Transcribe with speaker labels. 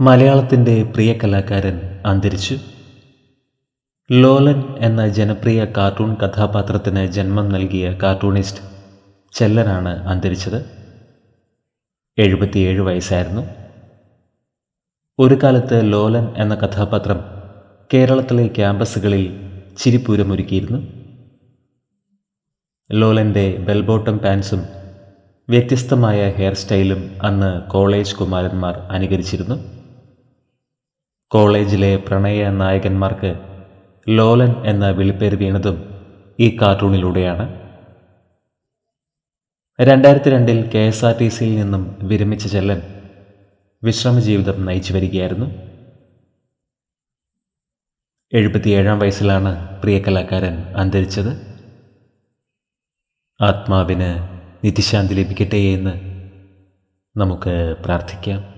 Speaker 1: മലയാളത്തിന്റെ പ്രിയ കലാകാരൻ അന്തരിച്ചു. ലോലൻ എന്ന ജനപ്രിയ കാർട്ടൂൺ കഥാപാത്രത്തിന് ജന്മം നൽകിയ കാർട്ടൂണിസ്റ്റ് ചെല്ലനാണ് അന്തരിച്ചത്. എഴുപത്തിയേഴ് വയസ്സായിരുന്നു. ഒരു കാലത്ത് ലോലൻ എന്ന കഥാപാത്രം കേരളത്തിലെ ക്യാമ്പസുകളിൽ ചിരിപ്പൂരമൊരുക്കിയിരുന്നു. ലോലന്റെ ബെൽബോട്ടം പാൻസും വ്യത്യസ്തമായ ഹെയർ സ്റ്റൈലും അന്ന് കോളേജ് കുമാരന്മാർ അനുകരിച്ചിരുന്നു. കോളേജിലെ പ്രണയ നായകന്മാർക്ക് ലോലൻ എന്ന വിളിപ്പേര് വീണതും ഈ കാർട്ടൂണിലൂടെയാണ്. രണ്ടായിരത്തി രണ്ടിൽ കെ എസ് ആർ ടി സിയിൽ നിന്നും വിരമിച്ച ചെല്ലൻ വിശ്രമ ജീവിതം നയിച്ചു വരികയായിരുന്നു. എഴുപത്തിയേഴാം വയസ്സിലാണ് പ്രിയ കലാകാരൻ അന്തരിച്ചത്. ആത്മാവിന് നിത്യശാന്തി ലഭിക്കട്ടെ എന്ന് നമുക്ക് പ്രാർത്ഥിക്കാം.